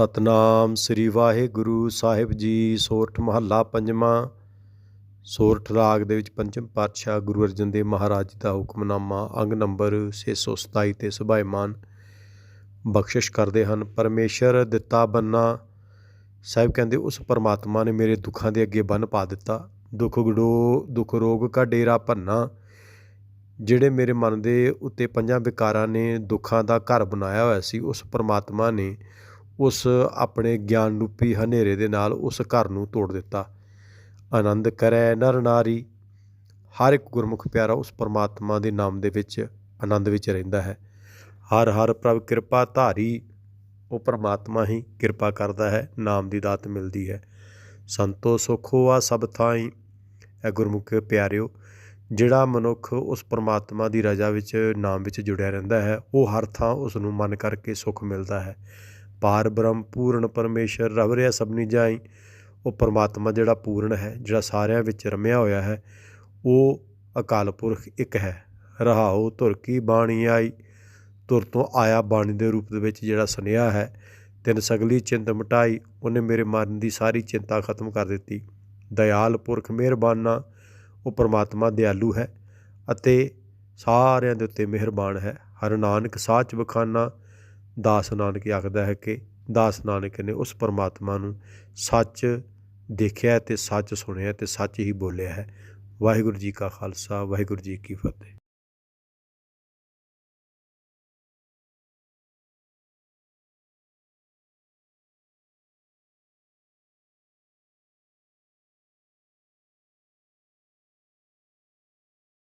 ਸਤਨਾਮ ਸ੍ਰੀ ਵਾਹਿਗੁਰੂ ਸਾਹਿਬ ਜੀ, ਸੋਰਠ ਮਹੱਲਾ ਪੰਜਵਾਂ। ਸੋਰਠ ਰਾਗ ਦੇ ਵਿੱਚ ਪੰਚਮ ਪਾਤਸ਼ਾਹ ਗੁਰੂ ਅਰਜਨ ਦੇਵ ਮਹਾਰਾਜ ਜੀ ਦਾ ਹੁਕਮਨਾਮਾ ਅੰਗ ਨੰਬਰ 627 ਤੇ ਸੁਭਾਇਮਾਨ ਬਖਸ਼ਿਸ਼ ਕਰਦੇ ਹਨ। ਪਰਮੇਸ਼ਰ ਦਿੱਤਾ ਬੰਨਾ। ਸਾਹਿਬ ਕਹਿੰਦੇ, ਉਸ ਪਰਮਾਤਮਾ ਨੇ ਮੇਰੇ ਦੁੱਖਾਂ ਦੇ ਅੱਗੇ ਬੰਨ ਪਾ ਦਿੱਤਾ। ਦੁੱਖ ਗੜੋ, ਦੁੱਖ ਰੋਗ ਕਾ ਡੇਰਾ ਭੰਨਾ। ਜਿਹੜੇ ਮੇਰੇ ਮਨ ਦੇ ਉੱਤੇ ਪੰਜਾਂ ਵਿਕਾਰਾਂ ਨੇ ਦੁੱਖਾਂ ਦਾ ਘਰ ਬਣਾਇਆ ਹੋਇਆ ਸੀ, ਉਸ ਪਰਮਾਤਮਾ ਨੇ ਉਸ ਆਪਣੇ ਗਿਆਨ ਰੂਪੀ ਹਨੇਰੇ ਦੇ ਨਾਲ ਉਸ ਘਰ ਨੂੰ ਤੋੜ ਦਿੱਤਾ। ਆਨੰਦ ਕਰੈ ਨਰ ਨਾਰੀ। ਹਰ ਇੱਕ ਗੁਰਮੁਖ ਪਿਆਰਾ ਉਸ ਪਰਮਾਤਮਾ ਦੇ ਨਾਮ ਦੇ ਵਿੱਚ ਆਨੰਦ ਵਿੱਚ ਰਹਿੰਦਾ ਹੈ। ਹਰ ਹਰ ਪ੍ਰਭ ਕਿਰਪਾ ਧਾਰੀ, ਉਹ ਪਰਮਾਤਮਾ ਹੀ ਕਿਰਪਾ ਕਰਦਾ ਹੈ, ਨਾਮ ਦੀ ਦਾਤ ਮਿਲਦੀ ਹੈ। ਸੰਤੋ ਸੁਖੋ ਆ ਸਭ ਥਾਈ ਇਹ ਗੁਰਮੁਖ ਪਿਆਰਿਓ, ਜਿਹੜਾ ਮਨੁੱਖ ਉਸ ਪਰਮਾਤਮਾ ਦੀ ਰਜ਼ਾ ਵਿੱਚ, ਨਾਮ ਵਿੱਚ ਜੁੜਿਆ ਰਹਿੰਦਾ ਹੈ, ਉਹ ਹਰ ਥਾਂ ਉਸ ਨੂੰ ਮਨ ਕਰਕੇ ਸੁਖ ਮਿਲਦਾ ਹੈ। ਪਾਰ ਬ੍ਰਹਮ ਪੂਰਨ ਪਰਮੇਸ਼ਰ ਰਵ ਰਿਆ ਸਭਨੀ ਜਾਈ। ਉਹ ਪਰਮਾਤਮਾ ਜਿਹੜਾ ਪੂਰਨ ਹੈ, ਜਿਹੜਾ ਸਾਰਿਆਂ ਵਿੱਚ ਰਮਿਆ ਹੋਇਆ ਹੈ, ਉਹ ਅਕਾਲ ਪੁਰਖ ਇੱਕ ਹੈ। ਰਹਾਉ ਧੁਰ ਕੀ ਬਾਣੀ ਆਈ। ਧੁਰ ਤੋਂ ਆਇਆ ਬਾਣੀ ਦੇ ਰੂਪ ਦੇ ਵਿੱਚ ਜਿਹੜਾ ਸੁਨੇਹਾ ਹੈ, ਤਿੰਨ ਸਗਲੀ ਚਿੰਤ ਮਟਾਈ, ਉਹਨੇ ਮੇਰੇ ਮਨ ਦੀ ਸਾਰੀ ਚਿੰਤਾ ਖਤਮ ਕਰ ਦਿੱਤੀ। ਦਇਆਲ ਪੁਰਖ ਮਿਹਰਬਾਨਾ, ਉਹ ਪਰਮਾਤਮਾ ਦਿਆਲੂ ਹੈ ਅਤੇ ਸਾਰਿਆਂ ਦੇ ਉੱਤੇ ਮਿਹਰਬਾਨ ਹੈ। ਹਰ ਨਾਨਕ ਸਾਚ ਬਖਾਨਾ ਦਾਸ ਨਾਨਕ ਆਖਦਾ ਹੈ ਕਿ ਦਾਸ ਨਾਨਕ ਨੇ ਉਸ ਪਰਮਾਤਮਾ ਨੂੰ ਸੱਚ ਦੇਖਿਆ ਤੇ ਸੱਚ ਸੁਣਿਆ ਤੇ ਸੱਚ ਹੀ ਬੋਲਿਆ ਹੈ। ਵਾਹਿਗੁਰੂ ਜੀ ਕਾ ਖਾਲਸਾ, ਵਾਹਿਗੁਰੂ ਜੀ ਕੀ ਫਤਿਹ।